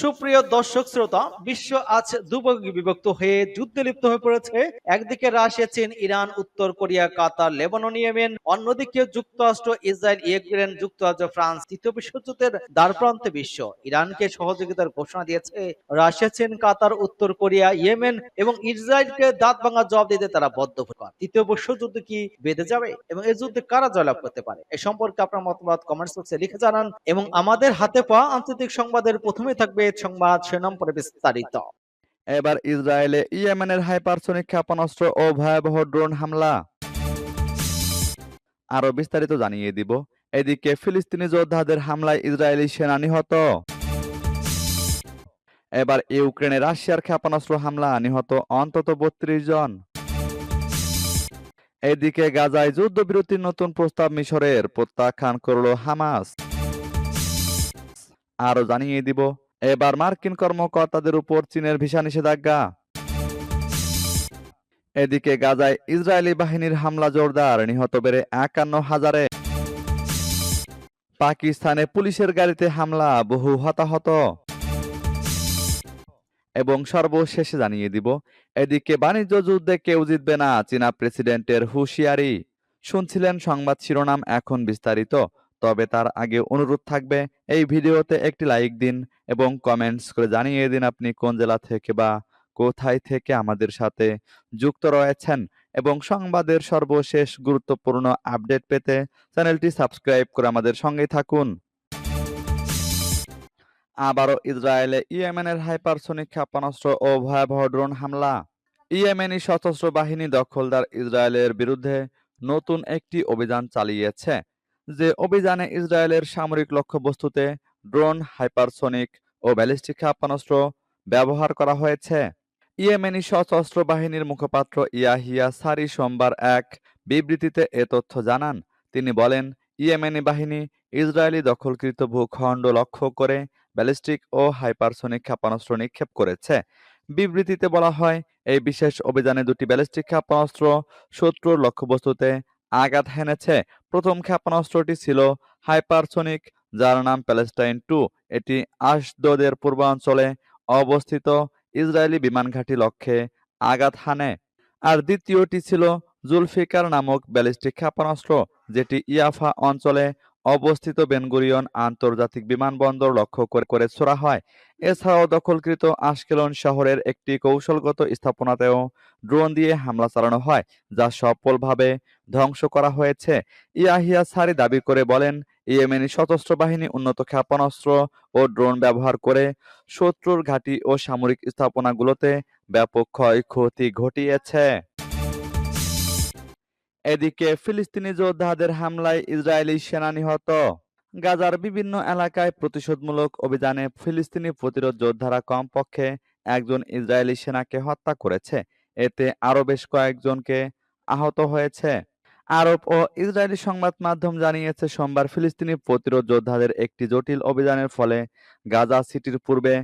সুপ্রিয় দর্শক শ্রোতা, বিশ্ব আজ দুভাগে বিভক্ত হয়ে যুদ্ধে লিপ্ত হয়ে পড়েছে। একদিকে রাশিয়া, চীন, ইরান, উত্তর কোরিয়া, কাতার, লেবানন, ইয়েমেন, অন্যদিকে যুক্তরাষ্ট্র, ইসরায়েল, ইউক্রেন, যুক্তরাজ্য, ফ্রান্স তৃতীয় বিশ্বযুদ্ধের দ্বারপ্রান্তে বিশ্ব। ইরানকে সহযোগিতার ঘোষণা দিয়েছে রাশিয়া, চীন, কাতার, উত্তর কোরিয়া, ইয়েমেন এবং ইসরায়েলকে দাঁত ভাঙা জবাব দিতে তারা বদ্ধপরিকর। তৃতীয় বিশ্বযুদ্ধ কি বেঁধে যাবে এবং এই যুদ্ধে কারা জয়লাভ করতে পারে? এ সম্পর্কে আপনার মতামত কমেন্টস বক্সে লিখে জানান এবং আমাদের হাতে পাওয়া আন্তর্জাতিক সংবাদের প্রথমে থাকবে সংবাদ শিরোনাম পরে বিস্তারিত। এবার ইসরায়েলে ইয়েমেনের ক্ষেপণাস্ত্র ও ভয়াবহ ড্রোন হামলা। আরও বিস্তারিত জানিয়ে দিব। এদিকে ফিলিস্তিনি যোদ্ধাদের হামলায় ইসরায়েলি সেনা নিহত। এবার ইউক্রেনে রাশিয়ার ক্ষেপণাস্ত্র হামলা, নিহত অন্তত বত্রিশ জন। এদিকে গাজায় যুদ্ধবিরতির নতুন প্রস্তাব মিশরের, প্রত্যাখ্যান করল হামাস। আরও জানিয়ে দিব এবার মার্কিন কর্মকর্তাদের উপর চীনের ভিসা নিষেধাজ্ঞা। এদিকে গাজায় ইসরায়েলি বাহিনীর হামলা জোরদার, নিহত বেড়ে একান্ন হাজারে। পাকিস্তানে পুলিশের গাড়িতে হামলা, বহু হতাহত। এবং সর্বশেষে জানিয়ে দিব, এদিকে বাণিজ্য যুদ্ধে কেউ জিতবে না, চীনা প্রেসিডেন্টের হুঁশিয়ারি। শুনছিলেন সংবাদ শিরোনাম, এখন বিস্তারিত। তবে তার আগে অনুরোধ থাকবে, এই ভিডিওতে একটি লাইক দিন এবং কমেন্টস করে জানিয়ে দিন আপনি কোন জেলা থেকে বা কোথায় থেকে আমাদের সাথে যুক্ত রয়েছেন এবং সংবাদের সর্বশেষ গুরুত্বপূর্ণ আপডেট পেতে চ্যানেলটি সাবস্ক্রাইব করে আমাদের সঙ্গেই থাকুন। আবারও ইসরায়েলে ইয়েমেনের হাইপারসোনিক ক্ষেপণাস্ত্র ও ভয়াবহ ড্রোন হামলা। ইয়েমেনি সশস্ত্র বাহিনী দখলদার ইসরায়েলের বিরুদ্ধে নতুন একটি অভিযান চালিয়েছে। যে অভিযানে ইসরায়েলের সামরিক লক্ষ্যবস্তুতে ড্রোন, হাইপারসোনিক ও ব্যালিস্টিক ক্ষেপণাস্ত্র ব্যবহার করা হয়েছে। ইয়েমেনি সশস্ত্র বাহিনীর মুখপাত্র ইয়াহিয়া সারি সোমবার এক বিবৃতিতে এ তথ্য জানান। তিনি বলেন, ইয়েমেনি বাহিনী ইসরায়েলি দখলকৃত ভূখণ্ড লক্ষ্য করে ব্যালিস্টিক ও হাইপারসোনিক ক্ষেপণাস্ত্র নিক্ষেপ করেছে। বিবৃতিতে বলা হয়, এই বিশেষ অভিযানে দুটি ব্যালিস্টিক ক্ষেপণাস্ত্র শত্রুর লক্ষ্যবস্তুতে আঘাত হেনেছে। প্রথম ক্ষেপণাস্ত্রটি ছিল হাইপারসোনিক, যার নাম প্যালেস্টাইন টু। এটি আশদোদের পূর্বাঞ্চলে অবস্থিত ইসরায়েলি বিমান ঘাঁটি লক্ষ্যে আঘাত হানে। আর দ্বিতীয়টি ছিল জুলফিকার নামক ব্যালিস্টিক ক্ষেপণাস্ত্র, যেটি ইয়াফা অঞ্চলে অবস্থিত বেনগুরিয়ন আন্তর্জাতিক বিমানবন্দর লক্ষ্য করে করে ছোড়া হয়। এছাড়াও দখলকৃত আশকেলন শহরের একটি কৌশলগত স্থাপনাতেও ড্রোন দিয়ে হামলা চালানো হয়, যা সফলভাবে ধ্বংস করা হয়েছে। ইয়াহিয়া সারি দাবি করে বলেন, ইয়েমেনি সশস্ত্র বাহিনী উন্নত ক্ষেপণাস্ত্র ও ড্রোন ব্যবহার করে শত্রুর ঘাঁটি ও সামরিক স্থাপনাগুলোতে ব্যাপক ক্ষয়ক্ষতি ঘটিয়েছে। এদিকে ফিলিস্তিনি যোদ্ধাদের হামলায় ইসরায়েলি সেনা নিহত। গাজার বিভিন্ন এলাকায় প্রতিশোধমূলক অভিযানে ফিলিস্তিনি প্রতিরোধ যোদ্ধারা কমপক্ষে একজন ইসরায়েলি সেনাকে হত্যা করেছে। এতে আরও বেশ কয়েকজনকে আহত হয়েছে। আরব ও ইসরায়েলি সংবাদ মাধ্যম জানিয়েছে, সোমবার ফিলিস্তিনি প্রতিরোধ যোদ্ধাদের একটি জটিল অভিযানের ফলে গাজা সিটির পূর্বে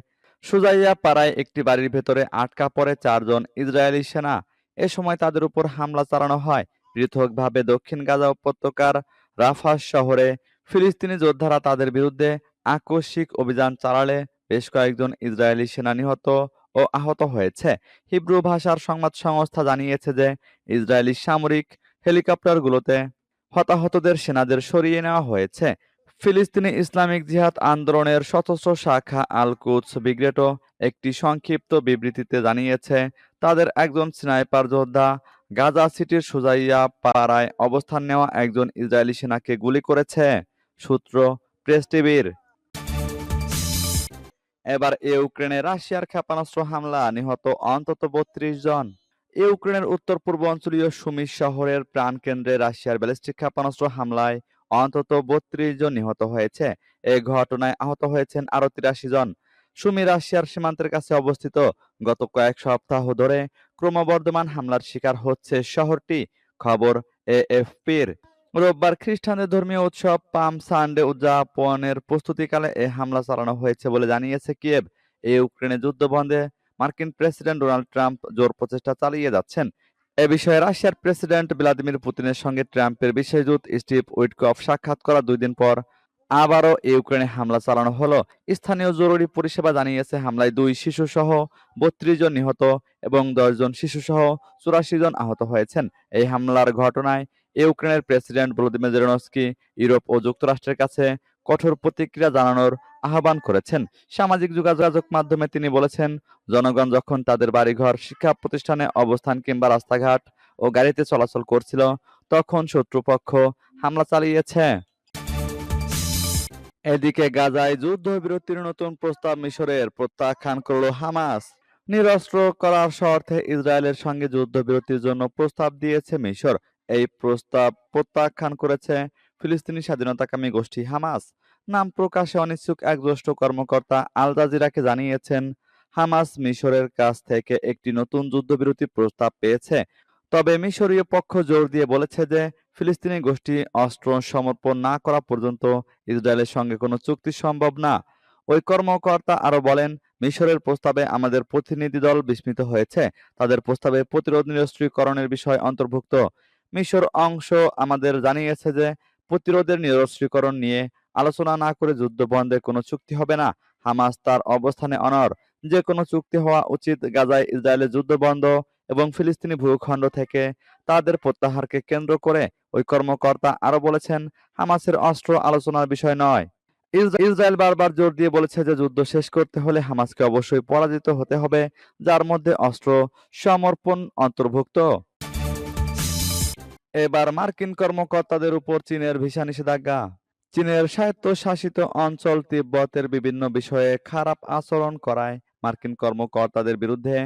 সুজাইয়া পাড়ায় একটি বাড়ির ভেতরে আটকা পড়ে চারজন ইসরায়েলি সেনা। এ সময় তাদের উপর হামলা চালানো হয়। পৃথকভাবে দক্ষিণ গাজা উপত্যকার রাফা শহরে ফিলিস্তিনি যোদ্ধারা তাদের বিরুদ্ধে আকস্মিক অভিযান চালালে বেশ কয়েকজন ইসরায়েলি সেনা নিহত ও আহত হয়েছে। হিব্রু ভাষার সংবাদ সংস্থা জানিয়েছে যে ইসরায়েলি সামরিক হেলিকপ্টারগুলোতে হতাহতদের সেনাদের সরিয়ে নেওয়া হয়েছে। ফিলিস্তিনি ইসলামিক জিহাদ আন্দোলনের সশস্ত্র শাখা আল কুদস ব্রিগেডও একটি সংক্ষিপ্ত বিবৃতিতে জানিয়েছে, তাদের একজন স্নাইপার যোদ্ধা গাজা সিটির সুজাইয়া পাড়ায় অবস্থান নেওয়া একজন ইসরায়েলি সেনাকে গুলি করেছে, সূত্র প্রেস টিভির। এবার ইউক্রেনে রাশিয়ার ক্ষেপণাস্ত্র হামলা, নিহত অন্তত বত্রিশ জন। ইউক্রেনের উত্তর পূর্বাঞ্চলীয় সুমি শহরের প্রাণকেন্দ্রে রাশিয়ার ব্যালিস্টিক ক্ষেপণাস্ত্র হামলায় অন্তত বত্রিশ জন নিহত হয়েছে। এই ঘটনায় আহত হয়েছেন আরও তিরাশি জন। সুমি রাশিয়ার সীমান্তের কাছে অবস্থিত গত কয়েক সপ্তাহ ধরে ক্রমবর্ধমান হামলার শিকার হচ্ছে শহরটি। খবর এএফপির। রোববার খ্রিস্টানদের ধর্মীয় উৎসব পাম সানডে উদযাপনের প্রস্তুতিকালে এ হামলা চালানো হয়েছে বলে জানিয়েছে কিয়েভ। এই ইউক্রেনে যুদ্ধ বন্ধে মার্কিন প্রেসিডেন্ট ডোনাল্ড ট্রাম্প জোর প্রচেষ্টা চালিয়ে যাচ্ছেন। এ বিষয়ে রাশিয়ার প্রেসিডেন্ট ভ্লাদিমির পুতিনের সঙ্গে ট্রাম্পের বিশেষ দূত স্টিভ উইটকফ সাক্ষাৎ করা দুই দিন পর আবারও ইউক্রেনে হামলা চালানো হলো। স্থানীয় জরুরি পরিষেবা জানিয়েছে, হামলায় দুই শিশু সহ বত্রিশ জন নিহত এবং দশ জন শিশু সহ চুরাশি জন আহত হয়েছেন। এই হামলার ঘটনায় ইউক্রেনের প্রেসিডেন্ট ভলোদিমির জেলেনস্কি ইউরোপ ও যুক্তরাষ্ট্রের কাছে কঠোর প্রতিক্রিয়া জানানোর আহ্বান করেছেন। সামাজিক যোগাযোগ মাধ্যমে তিনি বলেছেন, জনগণ যখন তাদের বাড়িঘর, শিক্ষা প্রতিষ্ঠানে অবস্থান কিংবা রাস্তাঘাট ও গাড়িতে চলাচল করছিল, তখন শত্রুপক্ষ হামলা চালিয়েছে। এদিকে গাজায় যুদ্ধবিরতির নতুন প্রস্তাব মিশরের প্রত্যাখ্যান করল হামাস। নিরস্ত্র করার শর্তে ইসরায়েলের সঙ্গে যুদ্ধবিরতির জন্য প্রস্তাব দিয়েছে মিশর। এই প্রস্তাব প্রত্যাখ্যান করেছে ফিলিস্তিনি স্বাধীনতাকামী গোষ্ঠী হামাস। নাম প্রকাশে অনিচ্ছুক এক জ্যেষ্ঠ কর্মকর্তা আল জাজিরাকে জানিয়েছেন, হামাস মিশরের কাছ থেকে একটি নতুন যুদ্ধবিরতি প্রস্তাব পেয়েছে। তবে মিশরীয় পক্ষ জোর দিয়ে বলেছে যে ফিলিস্তিনি গোষ্ঠী অস্ত্র সমর্পণ না করা পর্যন্ত ইসরায়েলের সঙ্গে কোনো চুক্তি সম্ভব না। ওই কর্মকর্তা আরও বলেন, মিশরের প্রস্তাবে আমাদের প্রতিনিধি দল বিস্মিত হয়েছে। তাদের প্রস্তাবে প্রতিরোধ নিরস্ত্রীকরণের বিষয় অন্তর্ভুক্ত। মিশর অংশ আমাদের জানিয়েছে যে, প্রতিরোধের নিরস্ত্রীকরণ নিয়ে আলোচনা না করে যুদ্ধ বন্ধে কোনো চুক্তি হবে না। হামাস তার অবস্থানে অনর যে কোনো চুক্তি হওয়া উচিত। গাজায় ইসরায়েলের যুদ্ধ বন্ধ এবং ফিলিস্তিনি ভূখণ্ড থেকে তাদের প্রত্যাহারকে কেন্দ্র করে ওই কর্মকর্তা আরও বলেছেন, হামাসের অস্ত্র আলোচনার বিষয় নয়। ইসরায়েল বারবার জোর দিয়ে বলেছে যে যুদ্ধ শেষ করতে হলে হামাসকে অবশ্যই পরাজিত হতে হবে, যার মধ্যে অস্ত্র সমর্পণ অন্তর্ভুক্ত। এবার মার্কিন কর্মকর্তাদের উপর চীনের ভিসা নিষেধাজ্ঞা। চীনের স্বায়ত্তশাসিত অঞ্চল তিব্বতের বিভিন্ন বিষয়ে খারাপ আচরণ করায় মার্কিন কর্মকর্তাদের বিরুদ্ধে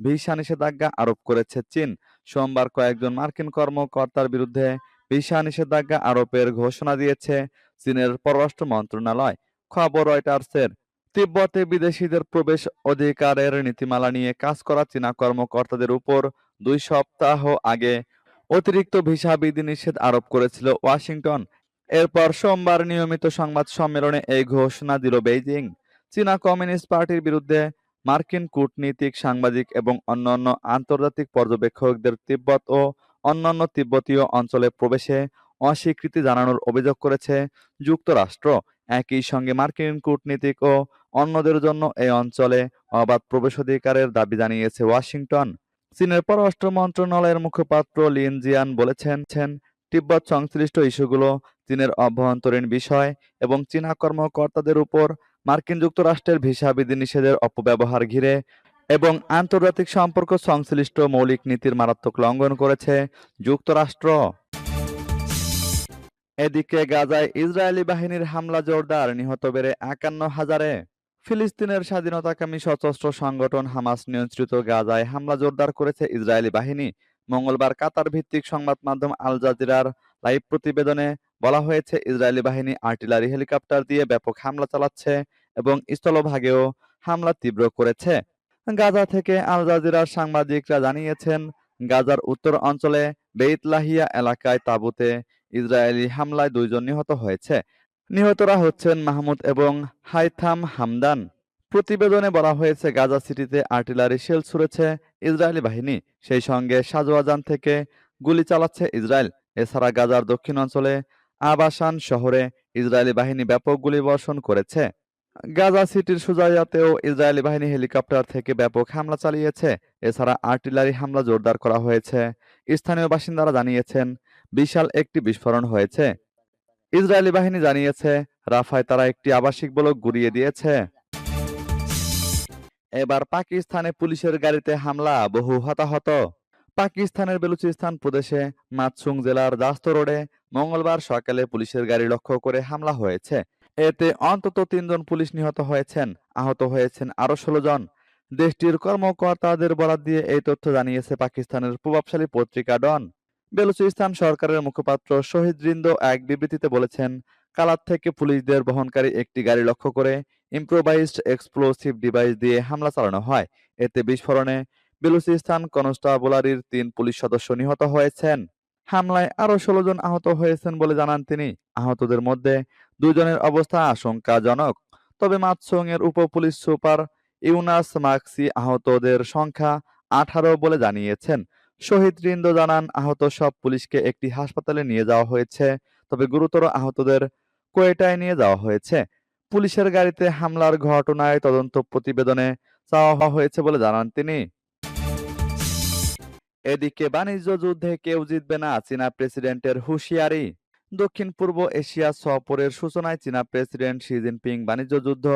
ভিসা নিষেধাজ্ঞা আরোপ করেছে চীন। সোমবার কয়েকজন মার্কিন কর্মকর্তার বিরুদ্ধে ভিসা নিষেধাজ্ঞা আরোপের ঘোষণা দিয়েছে চীনের পররাষ্ট্র মন্ত্রণালয়। খবর রয়টার্সের, তিব্বতে বিদেশিদের প্রবেশ অধিকারের নীতিমালা নিয়ে কাজ করা চীনা কর্মকর্তাদের উপর দুই সপ্তাহ আগে অতিরিক্ত ভিসা বিধিনিষেধ আরোপ করেছিল ওয়াশিংটন। এরপর সোমবার নিয়মিত সংবাদ সম্মেলনে এই ঘোষণা দিল বেইজিং। চীনা কমিউনিস্ট পার্টির বিরুদ্ধে মার্কিন কূটনীতিক সাংবাদিক এবং অন্যান্য আন্তর্জাতিক পর্যবেক্ষকদের তিব্বত ও অন্যান্য তিব্বতীয় অঞ্চলে প্রবেশে অস্বীকৃতি জানানোর অভিযোগ করেছে যুক্তরাষ্ট্র। একই সঙ্গে মার্কিন কূটনীতিক ও অন্যদের জন্য এই অঞ্চলে অবাধ প্রবেশাধিকারের দাবি জানিয়েছে ওয়াশিংটন। চীনের পররাষ্ট্র মন্ত্রণালয়ের মুখপাত্র লিন জিয়ান বলেছেন ছেন, তিব্বত সংশ্লিষ্ট ইস্যুগুলো চীনের অভ্যন্তরীণ বিষয় এবং চীনা কর্মকর্তাদের উপর মার্কিন যুক্তরাষ্ট্রের ভিসা বিধিনিষেধের অপব্যবহার ঘিরে এবং আন্তর্জাতিক সম্পর্ক সংশ্লিষ্ট মৌলিক নীতির মারাত্মক লঙ্ঘন করেছে যুক্তরাষ্ট্র। এদিকে গাজায় ইসরায়েলি বাহিনীর হামলা জোরদার, নিহত বেড়ে একান্ন হাজারে। ফিলিস্তিনের স্বাধীনতাকামী সশস্ত্র সংগঠন হামাস নিয়ন্ত্রিত গাজায় হামলা জোরদার করেছে ইসরায়েলি বাহিনী। মঙ্গলবার কাতার ভিত্তিক সংবাদ মাধ্যম আল জাজিরার লাইভ প্রতিবেদনে বলা হয়েছে, ইসরায়েলি বাহিনী আর্টিলারি হেলিকপ্টার দিয়ে ব্যাপক হামলা চালাচ্ছে এবং স্থলভাগেও হামলা তীব্র করেছে। গাজা থেকে আল জাজিরার সাংবাদিকরা জানিয়েছেন, গাজার উত্তর অঞ্চলে বেইতলাহিয়া এলাকায় তাঁবুতে ইসরায়েলি হামলায় দুইজন নিহত হয়েছে। নিহতরা হচ্ছেন মাহমুদ এবং হাইথাম হামদান। প্রতিবেদনে বলা হয়েছে, গাজা সিটিতে আর্টিলারি শেল ছুড়েছে ইসরায়েলি বাহিনী। সেই সঙ্গে সাজোয়াজান থেকে গুলি চালাচ্ছে ইসরায়েল। এছাড়া গাজার দক্ষিণ অঞ্চলে আবাসান শহরে ইসরায়েলি বাহিনী ব্যাপক গুলিবর্ষণ করেছে। গাজা সিটির সুজাইয়াতেও ইসরায়েলি বাহিনী হেলিকপ্টার থেকে ব্যাপক হামলা চালিয়েছে। এছাড়া আর্টিলারি হামলা জোরদার করা হয়েছে। স্থানীয় বাসিন্দারা জানিয়েছেন, বিশাল একটি বিস্ফোরণ হয়েছে। ইসরায়েলি বাহিনী জানিয়েছে, রাফায় তারা একটি আবাসিক ব্লক গুড়িয়ে দিয়েছে। এবার পাকিস্তানে পুলিশের গাড়িতে হামলা, বহু হতাহত। পাকিস্তানের বেলুচিস্তান প্রদেশে মাতসুং জেলার দাস্ত রোডে মঙ্গলবার সকালে পুলিশের গাড়ি লক্ষ্য করে হামলা হয়েছে। এতে অন্তত তিনজন পুলিশ নিহত হয়েছেন, আহত হয়েছেন আরও ষোলো জন। দেশটির কর্মকর্তাদের বরাত দিয়ে এই তথ্য জানিয়েছে পাকিস্তানের প্রভাবশালী পত্রিকা ডন। বেলুচিস্তান সরকারের মুখপাত্র শহীদ রিন্দো এক বিবৃতিতে বলেছেন, কালাত থেকে পুলিশদের বহনকারী একটি গাড়ি লক্ষ্য করে ইম্প্রোভাইজড এক্সপ্লোসিভ ডিভাইস দিয়ে হামলা চালানো হয়। এতে বিস্ফোরণে বেলুচিস্তান কনস্টাবলারির তিন পুলিশ সদস্য নিহত হয়েছেন। হামলায় আরও ষোলো জন আহত হয়েছেন বলে জানান তিনি। আহতদের মধ্যে দুজনের অবস্থা আশঙ্কাজনক। তবে মাতসং এর উপ পুলিশ সুপার ইউনাস মাক্সি আহতদের সংখ্যা আঠারো বলে জানিয়েছেন। শহীদ রিন্দো জানান, আহত সব পুলিশকে একটি হাসপাতালে নিয়ে যাওয়া হয়েছে, তবে গুরুতর আহতদের কোয়েটায় নিয়ে যাওয়া হয়েছে। পুলিশের গাড়িতে হামলার ঘটনায় তদন্ত প্রতিবেদনে চাওয়া হয়েছে বলে জানান তিনি। এদিকে বাণিজ্য যুদ্ধে কেউ জিতবে না চীনা প্রেসিডেন্টের হুঁশিয়ারি। দক্ষিণ পূর্ব এশিয়া সফরের সূচনায় চীনা প্রেসিডেন্ট শি জিনপিং বাণিজ্য যুদ্ধ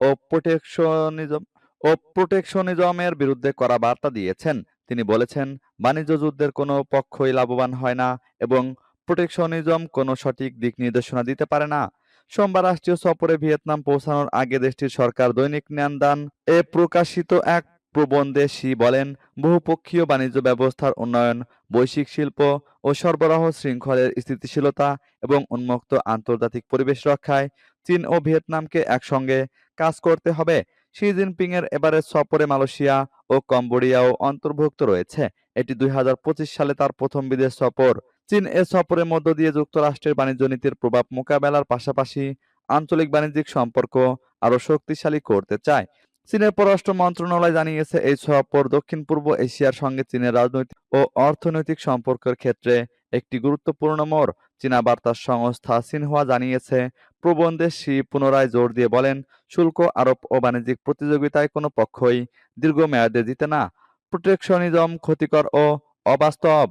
ও প্রোটেকশনিজম ও প্রোটেকশনিজমের বিরুদ্ধে করা বার্তা দিয়েছেন। তিনি বলেছেন, বাণিজ্য যুদ্ধের কোনো পক্ষই লাভবান হয় না এবং প্রোটেকশনিজম কোনো সঠিক দিক নির্দেশনা দিতে পারে না। সোমবার রাষ্ট্রীয় সফরে ভিয়েতনাম পৌঁছানোর আগে দেশটির সরকার দৈনিক ন্যানদান এ প্রকাশিত এক প্রবন্ধে শি বলেন, বহুপক্ষীয় বাণিজ্য ব্যবস্থার উন্নয়ন, বৈশ্বিক শিল্প ও সরবরাহ শৃঙ্খলের স্থিতিশীলতা এবং উন্মুক্ত আন্তর্জাতিক পরিবেশ রক্ষায় চীন ও ভিয়েতনামকে একসঙ্গে কাজ করতে হবে। শি জিনপিং এর এবারের সফরে মালয়েশিয়া ও কম্বোডিয়াও অন্তর্ভুক্ত রয়েছে। এটি দুই হাজার পঁচিশ সালে তার প্রথম বিদেশ সফর। চীন এ সফরের মধ্য দিয়ে যুক্তরাষ্ট্রের বাণিজ্য নীতির প্রভাব মোকাবেলার পাশাপাশি আঞ্চলিক বাণিজ্যিক সম্পর্ক আরও শক্তিশালী করতে চায়। চীনের পররাষ্ট্র মন্ত্রণালয় জানিয়েছে, এই সফর দক্ষিণ পূর্ব এশিয়ার সঙ্গে চীনের রাজনৈতিক ও অর্থনৈতিক সম্পর্কের ক্ষেত্রে একটি গুরুত্বপূর্ণ মোড়। চীনা বার্তা সংস্থা সিনহুয়া জানিয়েছে, প্রবন্ধে শি পুনরায় জোর দিয়ে বলেন, শুল্ক আরোপ ও বাণিজ্যিক প্রতিযোগিতায় কোনো পক্ষই দীর্ঘমেয়াদে জিতে না। প্রোটেকশনিজম ক্ষতিকর ও অবাস্তব।